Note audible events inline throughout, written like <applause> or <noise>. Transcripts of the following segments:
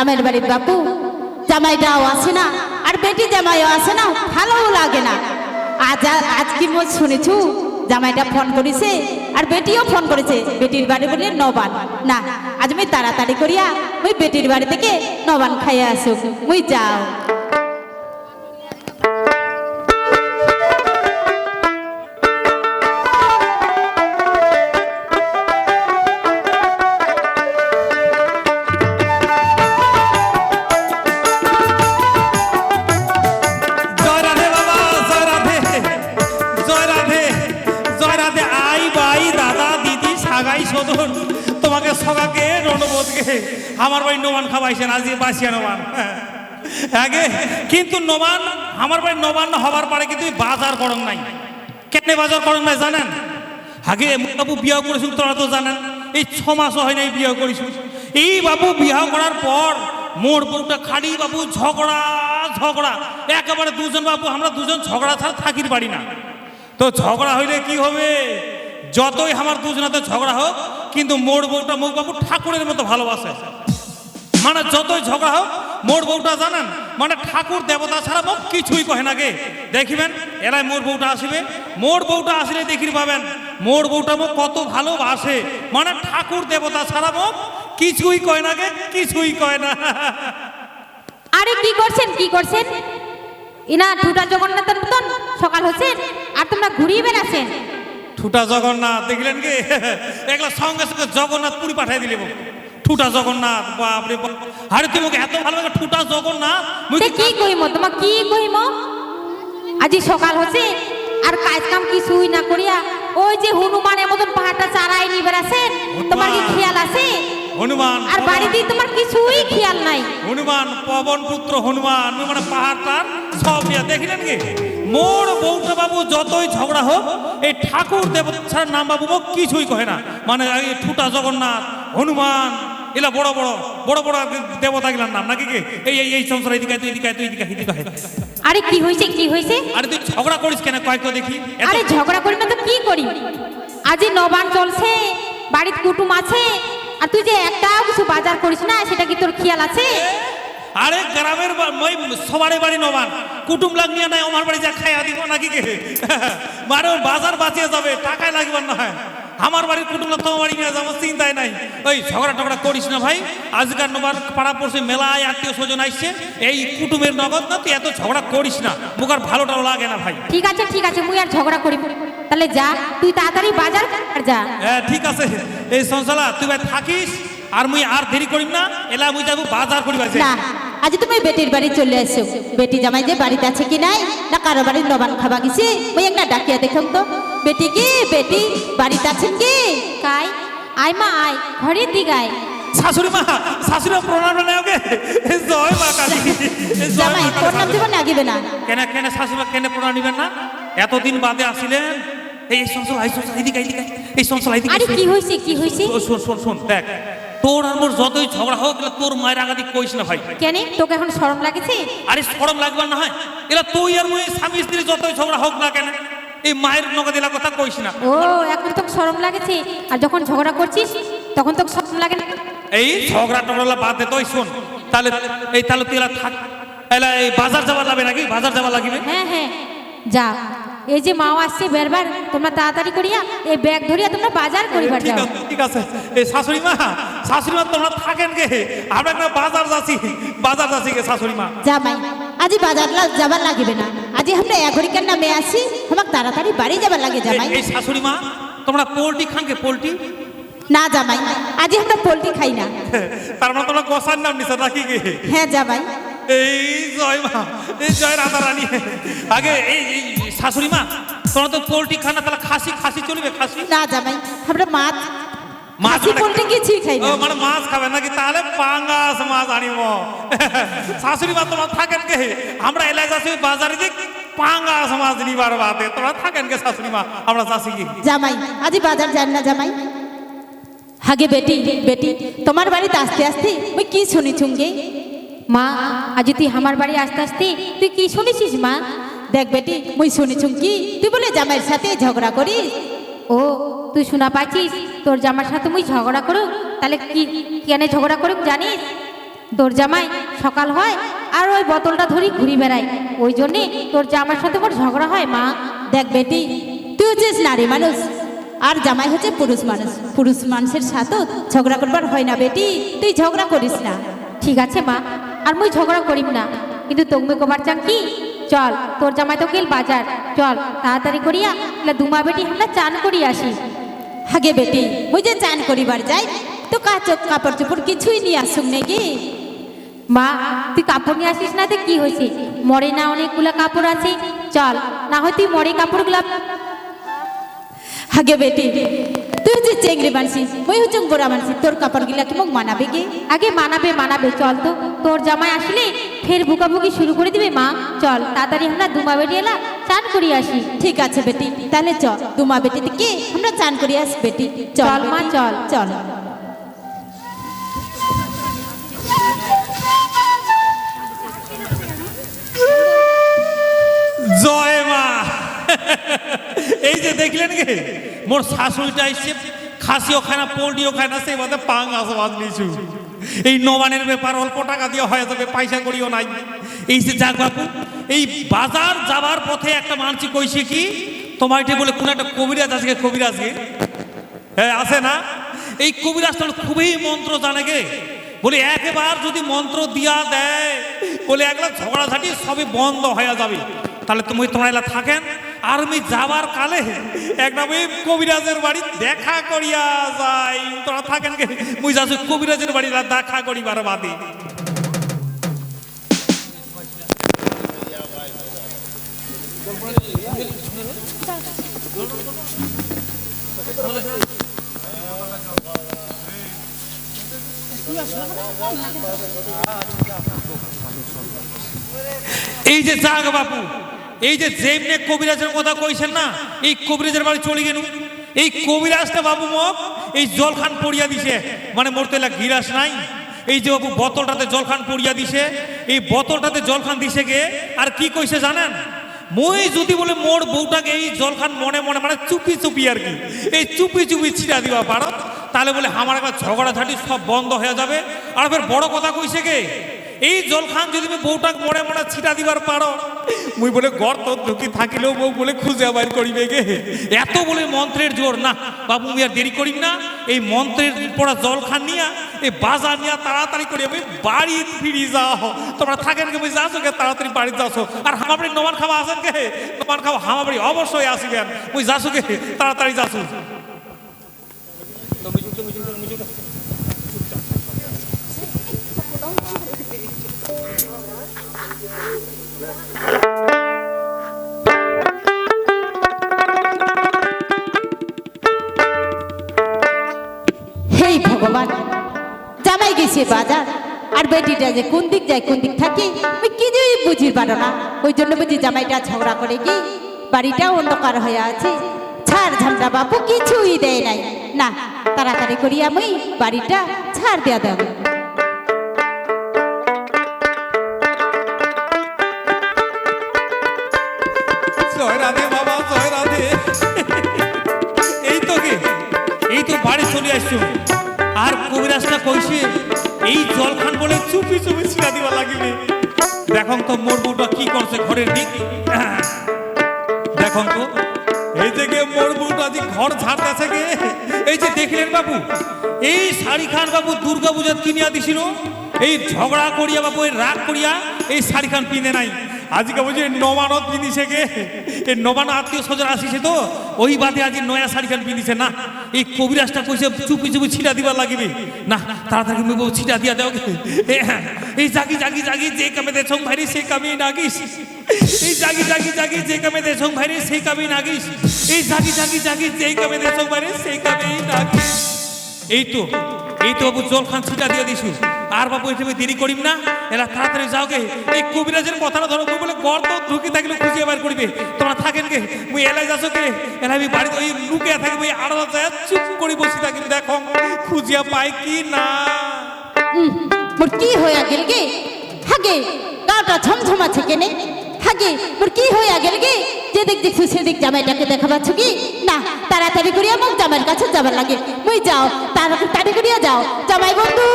জামাইয়ের বাড়ির বাপু, জামাইটাও আসে না, আর বেটি জামাইও আসে না, ভালোও লাগে না। আজ আজ কি মোজ শুনেছু, জামাইটা ফোন করেছে, আর বেটিও ফোন করেছে, বেটির বাড়ি বলে নবান না, আজ আমি তাড়াতাড়ি করিয়া ওই বেটির বাড়ি থেকে নবান খাইয়া আসুক, মুই যাও। আমার বাড়ি নোমান খাওয়াইছেন আজ বাসিয়া নোমান। আগে, কিন্তু নোমান, আমার বাড়ি নোমান হবার পরে কিন্তু বাজার করং নাই। কেন বাজার করং নাই জানেন? আগে বাবু বিয়া করেছিল, তোরা তো জানেন, এই ছ মাসও হয় নাই বিয়া করেছিল। এই বাবু বিয়া করার পর মোর বউটা খাড়ি, বাবু ঝগড়া ঝগড়া। একেবারে দুজন বাবু, আমরা দুজন ঝগড়া ছাড়া থাকির পারি না। তো ঝগড়া হইলে কি হবে? যতই আমার দুজনাতে ঝগড়া হোক, কিন্তু মোর বউটা মুখ বাবু ঠাকুরের মতো ভালোবাসে। মানে যতই ঝগড়া হোক মোর বউটা জানেন মানে ঠাকুর দেবতা ছাড়া মোক কিছুই কহে না গে। দেখিবেন এরাই মোর বউটা আসিবে মোর বউটা আসলে দেখির পাবেন মোর বউটা মোক কত ভালোবাসে। মানে ঠাকুর দেবতা ছাড়া মোক কিছুই কয় না গে কিছুই কয় না। আরে কি করছেন কি করছেন? ইনা ঠুটা জগন্নাথের মতন সকাল হচ্ছে আর তোমরা ঘুরিয়ে বেড়াচ্ছেন। ঠুটা জগন্নাথ দেখলেন কি <laughs> এগুলা সঙ্গে সঙ্গে জগন্নাথ পুরী পাঠাই দিলে। ঠুটা জগন্নাথ বাপরে বাপ। আরে তুমি এত ভালো লাগে ঠুটা জগন্নাথ? তে কি কইম? তোমার কি কইম? আজি সকাল হচ্ছে আর কাজ কাম কিছুই না করিয়া ওই যে হনুমানের মতন পাহাড়টা চারাই নিয়ে বেড়াচ্ছেন তোমার কি খেয়াল আছে? হনুমান আর বাড়িতে তোমার কিছুই খেয়াল নাই। হনুমান পবন পুত্র হনুমান মানে পাহাড়টার সব ইয়া দেখলেন কি? মোর বউটা বাবু যতই ঝগড়া হোক এই ঠাকুর দেবতার নাম বাবু কিছুই কহে না। মানে এই ঠুটা জগন্নাথ হনুমান এলা বড় বড় বড় বড় দেবতা গেলার নাম নাকি কি? এই এই এই সংসার এদিকে তুই এদিকে তুই এদিকে এদিকে। আরে কি হয়েছে কি হয়েছে আরে তুই ঝগড়া করিস কেন? কয়েক তো দেখি। আরে ঝগড়া করি না তো কি করি? আজি নবান চলছে বাড়ির কুটুম আছে আর তুই যে একটাও কিছু বাজার করিস না সেটা কি তোর খেয়াল আছে? আরে গ্রামের মই সবারই বাড়ি নবান কুটুম লাগ নিয়ে নাই আমার বাড়ি যা খাইয়া দিব নাকি কে? মানে বাজার বাঁচিয়ে যাবে টাকায় লাগবে না হয়। আমার বাড়ির কুটুম তোমার বাড়ি নিয়ে যাব চিন্তাই নাই। ওই ঝগড়া টগড়া করিস না ভাই। আজকাল নবার পাড়া পড়ছে মেলায় আত্মীয় স্বজন আসছে এই কুটুমের নগদ না তুই এত ঝগড়া করিস না। মুখ আর ভালো টালো লাগে না ভাই। ঠিক আছে ঠিক আছে মুই আর ঝগড়া করি তাহলে যা তুই তাড়াতাড়ি বাজার আর যা। হ্যাঁ ঠিক আছে। এই সংসালা তুই ভাই থাকিস আর মুই আর দেরি করিম না। এলা মুই যাব বাজার করি। না আজ তুমি বেটির বাড়ি চলে আসছো বেটি জামাই যে বাড়িতে আছে কি নাই না কারও বাড়ির নবান খাবা গেছে ওই একটা ডাকিয়া দেখুন তো। বেটি কি বেটি বাড়িতে আছেন কি কাই? আয় মা আয় ঘরের দিগায় শাশুড়ি মা শাশুড়ি মা প্রণাম জানাই ওকে জয় মা কালী। জয় জামাই মা তোর নাম কালী জীবন লাগিবে না। কেন কেন শাশুড়ি কেন প্রণাম নিবেন না? এতদিন বাদে আসিলেন। এই সংসার এই সংসার এদিকে এদিকে এই সংসার এদিকে আরে কি হয়েছে কি হয়েছে শোন, শোন শোন দেখ। তোর আর মোর যতই ঝগড়া হোক তোর মায়ের আগাদি কইস না ভাই। কেন? তোকে এখন শরম লাগেছে? আরে সরম লাগবার না হয়। এলা তুই আর মুই স্বামী স্ত্রী যতই ঝগড়া হোক না কেন এই মায়ের নগদিলা কথা কইস না। ও এখন তো শরম লাগেছে? আর যখন ঝগড়া করছিস তখন তো শরম লাগে না? এই ঝগড়া টগড়া বাদ দে তুই শোন। তাহলে এই তাহলে তুই থাক। এলা এই বাজার যাওয়া লাগবে নাকি? বাজার যাওয়া লাগবে? হ্যাঁ হ্যাঁ। যা। এই যে মাও আসছে বেরবার তোমরা তাড়াতাড়ি করিয়া এই ব্যাগ ধরিয়া তোমরা বাজার করিবার যাও। ঠিক আছে এই শাশুড়ি মা শাশুড়ি মা তোমরা থাকেন গে। আমরা একটা বাজার যাচ্ছি। বাজার যাচ্ছি গে শাশুড়ি মা জামাই আজি বাজার যাবার লাগিবে না। আজি আমরা এগরিকার নামে আসি আমাক তাড়াতাড়ি বাড়ি যাবার লাগে জামাই। এই- শাশুড়ি মা তোমরা পোলট্রি খান গে পোলট্রি না জামাই আজি আমরা পোলট্রি খাই না। তার মানে তোমরা গোসার নাম নিছো নাকি গে? হ্যাঁ জামাই। এই জয় মা এই জয় রাধা রানী। আগে এই শাশুড়ি মা তোমরা তো পোলট্রি খান তাহলে খাসি খাসি চলবে খাসি? না জামাই আমরা মাছ মাছ খাসি পোলট্রি কিছুই খাই ও না মানে মাছ খাবে নাকি? তাহলে পাঙ্গাস মাছ আনিব। শাশুড়ি মা তোমার থাকেন কে? আমরা এলাকা যাচ্ছি বাজারে দিক পাঙ্গাস মাছ নিবার বাদে। তোমরা থাকেন কে শাশুড়ি মা? আমরা যাচ্ছি কি? জামাই আজি বাজার যান না জামাই। হাগে বেটি বেটি তোমার বাড়িতে আসতে আসতে ওই কি শুনেছুঙ্গে মা আজ তুই আমার বাড়ি আসতে আসতে তুই কি শুনেছিস মা? দেখ বেটি, মুই শুনেছুম কি? তুই বলে জামাইয়ের সাথে ঝগড়া করিস। ও, তুই শোনা পাচ্ছিস? তোর জামার সাথে মুই ঝগড়া করুক? তাহলে কি, কেন ঝগড়া করুক জানিস? তোর জামাই সকাল হয় আর ওই বোতলটা ধরি ঘুরি বেড়াই ওই জন্যে তোর জামার সাথে মোর ঝগড়া হয় মা। দেখ বেটি, তুই হচ্ছিস নারী মানুষ, আর জামাই হচ্ছে পুরুষ মানুষ। পুরুষ মানুষের সাথেও ঝগড়া করবার হয় না বেটি, তুই ঝগড়া করিস না। ঠিক আছে মা আর মুই ঝগড়া করিম না। কিন্তু তুমি কবার চান কি চল তোর জামাই তো গেল বাজার। চল তাড়াতাড়ি করিয়া এলা দুমা বেটি আমরা চান করি আসি। হাগে বেটি মুই যে চান করিবার যাই তো কাচক কাপড় চোপড় কিছুই নিয়ে আসুক নাকি মা তুই কাপড় নিয়ে আসিস না তো কি হয়েছে? মরে না অনেকগুলো কাপড় আছে। চল না হয় তুই মরে কাপড়গুলা হাগে বেটি তুই হচ্ছে চেংড়ি মানসি মুই হচ্ছে গোড়া মানসি তোর কাপড় গিলা কি মোক মানাবে গে? আগে মানাবে মানাবে চল তো। তোর জামাই আসলে ফের বুকাবুকি শুরু করে দিবে মা। চল তাড়াতাড়ি আমরা দুমা বেটি এলা চান করি আসি। ঠিক আছে বেটি। তাহলে চল দুমা বেটি থেকে আমরা চান করি আস বেটি। চল মা, চল। চল। জয় মা। এই যে দেখলেন গে? মোর শাশুড়িটা এসছে খাসিও খায় না পোল্ট্রিও খায় না সেই মধ্যে পাং আসবাদ নিছু এই নবানের ব্যাপার অল্প টাকা দিয়ে হয়ে যাবে পয়সা করিও নাই। এই যে যাক বাপু, এই বাজার যাবার পথে একটা মানসি কইছে কি, তোমার এটি বলে কোন একটা কবিরাজ আজকে কবিরাজকে হ্যাঁ আছে না? এই কবিরাজ কবিরাজটা খুবই মন্ত্র জানে গে বলে একবার যদি মন্ত্র দিয়া দেয়, বলে একলা ঝগড়াঝাটি সবই বন্ধ হয়ে যাবে। তাহলে তুমি তোমরা এলা থাকেন আর আমি যাবার কালে একটা ওই কবিরাজের বাড়ি দেখা করিয়া যাই তোরা থাকেন মুই যাচ্ছি কবিরাজের বাড়ি দেখা করিবার বাদে। এই যে যাক বাপু এই যে যেমনে কবিরাজের কথা কইছেন না, এই কবিরাজের বাড়ি চলে গেল এই কবিরাজটা বাবু মগ, এই জলখান পড়িয়া দিছে। মানে মোর তো এলা গিরাস নাই। এই যে বাবু বোতলটাতে জলখান পড়িয়া দিছে, এই বোতলটাতে জলখান দিছে গে, আর কি কইছে জানেন? মই যদি বলে মোর বউটাকে এই জলখান মনে মনে মানে চুপি চুপি আর কি, এই চুপি চুপি ছিটা দিবা পারো তাহলে বলে আমার একবার ঝগড়াঝাটি সব বন্ধ হয়ে যাবে। আর ফের বড় কথা কইছে গে এই জলখান যদি তুমি বউটাক মনে মনে ছিটা দিবার পারো, মুই বলে গর্ত ঢুকি থাকিলেও বউ বলে খুঁজে বাইর করিবে গে। এত বলে মন্ত্রের জোর, না, বাবু আমি আর দেরি করিম না। এই মন্ত্রের পড়া জলখান নিয়া, এই বাজার নিয়া তাড়াতাড়ি করে আমি বাড়ি ফিরি যাও। তোমরা থাকেন গে, মুই যাচ্ছ গে, তাড়াতাড়ি বাড়ি যাচ্ছ আর হামাবাড়ি নমান খাওয়া আসেন গে? নমান খাওয়া হামাবাড়ি অবশ্যই আসিবেন। মুই যাচ্ছ গে, তাড়াতাড়ি যাচ্ছ গেছে বাজার। আর বেটিটা যে কোন দিক যায়, কোন দিক থাকে, ওই কিছুই বুঝি পারো না। ওই জন্য বুঝি জামাইটা ঝগড়া করে কি, বাড়িটা অন্ধকার হয়ে আছে। ছাড় ঝামটা বাপু, কিছুই দেয় নাই। না, তাড়াতাড়ি করি আমি, বাড়িটা ছাড় দেয়া দেব এই তো বাড়ি চলে আসছো। আর কবিরাজটা কইছে এই জলখান বলে চুপি চুপি ছিঁড়া দিবা লাগিবে। দেখুন তো মোর বউটা কি করছে ঘরের দিক। দেখুন তো এই গে মোর বউটা যে ঘর ঝাড়তেছে গে, এই যে দেখলেন বাবু, এই শাড়ি খান বাবু দুর্গা পূজা কিনিয়া দিছিল, এই ঝগড়া করিয়া বাবু, এই রাগ করিয়া এই শাড়ি খান কিনে নাই। আজকে বুঝি নবানত পিনিছে গে এই নবান আত্মীয় স্বজন আসিছে তো ওই বাদে আজ নয়া শাড়ি খান পিনিছে না? এই কবিরাজটা কইছে চুপি চুপি ছিটা দিবার লাগিবে। না তাড়াতাড়ি মুই বউ ছিটা দিয়া দেও গে। এ হ্যাঁ, এই জাগি জাগি জাগি যে কামে দে ছং ভাইরে সেই কামে নাগিস। এই জাগি জাগি জাগি যে কামে দে ছং ভাইরে সেই কামে নাগিস। এই জাগি জাগি জাগি যে কামে দে ছং ভাইরে সেই কামে নাগিস। এই তো এই তো বাবু জল খান ছিটা দিয়ে দিছু। আর বাবু এটা দেরি করিম না। এরা তাড়াতাড়ি যাও গে এই কবিরাজের কথাটা ধরো বলে গর্ত ঢুকি থাকলে খুঁজিয়ে বার করিবে। তোমরা থাকেন গে, মুই এলাই যাচ্ছ গে। এলাই আমি বাড়িতে ওই লুকে থাকি, মুই আড়া যায় চুপ করে বসে থাকি দেখো, খুঁজিয়া পাই কি না। মোর কি হইয়া গেল গে? হাগে গাটা ছমছম আছে কেনে থাকি। তোর কি হইয়া গেল কি যেদিক দেখছ সেদিক জামাইটাকে দেখা পাচ্ছ কি না, তাড়াতাড়ি করিয়া মুখ জামাইয়ের কাছে যাবার লাগে। মুই যাও তাড়াতাড়ি করিয়া যাও। জামাই বন্ধু!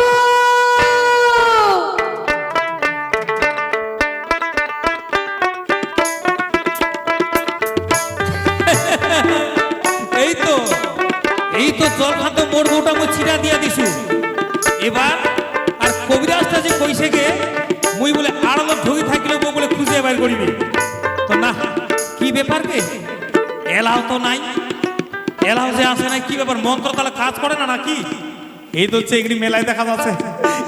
<laughs> এই তো এই তো দিয়া এবার, আর কবিরাজটা যে কইছে গে, মুই বলে আড়ালো করিবে? তো না, কি ব্যাপার কে এলাও তো নাই। এলাও যে আসে না, কি ব্যাপার? মন্ত্র তাহলে কাজ করে না নাকি? এই তো চেংড়ি মেলায় দেখা যাচ্ছে।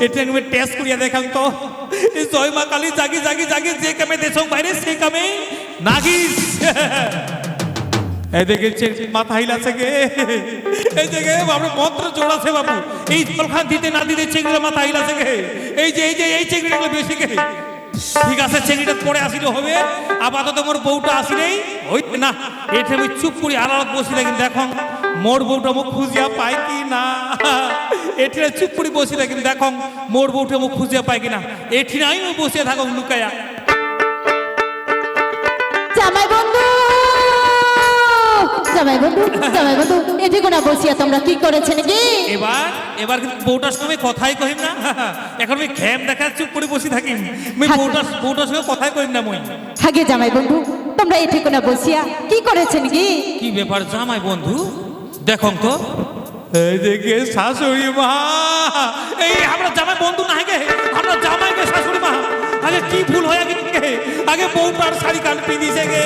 এটা আমি টেস্ট করিয়া দেখাম তো। এই জয় মা কালী, জাগি জাগি জাগি, যে কামে দেশ বাইরে, সে কামে নাগিস। এই দেখে মাথা হিলাছে গে। দেখে বাবু মন্ত্র জোড়াছে বাবু। এই জলখান দিতে না দিতে চেংড়ির মাথা হিলাছে গে। এই যে এই যে, এই চেংড়িটা বেশি গে। ঠিক আছে চেঙ্গিটা পরে আসিলে হবে। আপাতত মোর বউটা আসিলেই ওই না এটা আমি চুপ করি আলাদা বসি কিন্তু দেখো মোর বউটা মুখ খুঁজিয়া পাই কি না? এঠিনে চুপ করি বসি কিন্তু দেখো মোর বউটা মুখ খুঁজিয়া পাই কি না? বসে থাকো লুকায়া। জামাই বন্ধু! জামাই বন্ধু জামাই বন্ধু এটি কোনা বসিয়া তোমরা কি করেছেন কি? এবার এবার কিন্তু বউটার সঙ্গে কথাই কহিম না। এখন আমি ঘ্যাম দেখা চুপ করে বসে থাকি। আমি বউটার বউটার সঙ্গে কথাই কহিম না মই। আগে জামাই বন্ধু তোমরা এটি কোনা বসিয়া কি করেছেন কি? কি ব্যাপার জামাই বন্ধু? দেখো তো। এই দেখে শাশুড়ি মা। এই আমরা জামাই বন্ধু না গে আমরা শাশুড়ি মা। আগে কি ভুল হয়ে গেছে? আগে বউটার শাড়ি কান পিঁধিছে গে।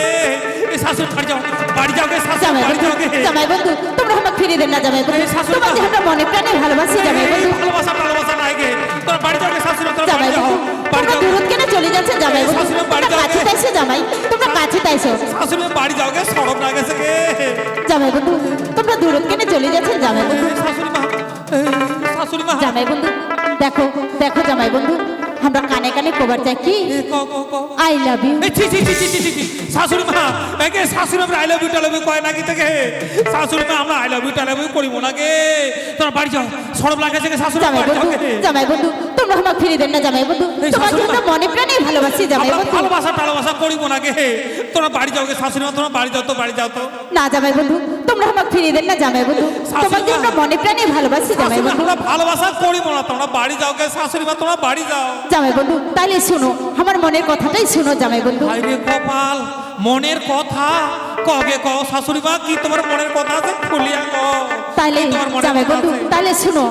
এই শাশুড়ি বাড়ি যাও বাড়ি যাও গে শাশুড়ি জামাই বাড়ি যাও গে। জামাই বন্ধু তোমরা আমাকে ফিরিয়ে দেন না জামাই বন্ধু। তোমাকে। আমরা মনে প্রাণে ভালোবাসি জামাই বন্ধু। ভালোবাসা ভালোবাসা নাই গে। তোর বাড়ি যাও গে শাশুড়ি তোর বাড়ি জামাই যাও। বাড়ি তোমরা যাও দূরত কেন চলে যাচ্ছে জামাই বন্ধু? শাশুড়ি বাড়ি তোমরা যাও কাছে। তাইছো জামাই তোমরা কাছে তাইছো শাশুড়ি বাড়ি যাও গে সড়ক না গেছে গে। জামাই বন্ধু তোমরা দূরত কেন চলে যাচ্ছেন জামাই বন্ধু? শাশুড়ি মা শাশুড়ি মা। জামাই বন্ধু দেখো দেখো জামাই বন্ধু কানে কানে কবার যায় কি আই লাভ ইউ শাশুড়ি মা একে শাশুড়ি আমরা আই লাভ ইউ টা লাভ ইউ কয় নাকি থেকে শাশুড়ি মা আমরা আই লাভ ইউ টা লাভ ইউ করিব না গে। তোরা বাড়ি যাও সরব লাগেছে থেকে শাশুড়ি জামাই বন্ধু তোমরা আমাকে ফিরিয়ে দেন না জামাই বন্ধু আমরা মা। মনে প্রাণে ভালোবাসি জামাই বন্ধু ভালোবাসা টালোবাসা করিব না গে। তোরা বাড়ি যাও গে শাশুড়ি মা তোরা বাড়ি যাও তো বাড়ি যাও তো। না জামাই বন্ধু তোমরা আমাকে ফিরিয়ে দেন না জামাই বন্ধু মা। আমরা মনে প্রাণে ভালোবাসি জামাই বন্ধু আমরা ভালোবাসা করিব না তোমরা বাড়ি যাও গে শাশুড়ি মা তোমরা বাড়ি যাও। জামাই বন্ধু তাহলে শোনো আমার মনের কথাটাই শোনো জামাই বন্ধু হাই রে কপাল মনের কথা কগে ক শাশুড়ি মা কি তোমার মনের কথা আছে খুলিয়া ক তাহলে তোমার জামাই বন্ধু? তাহলে শোনো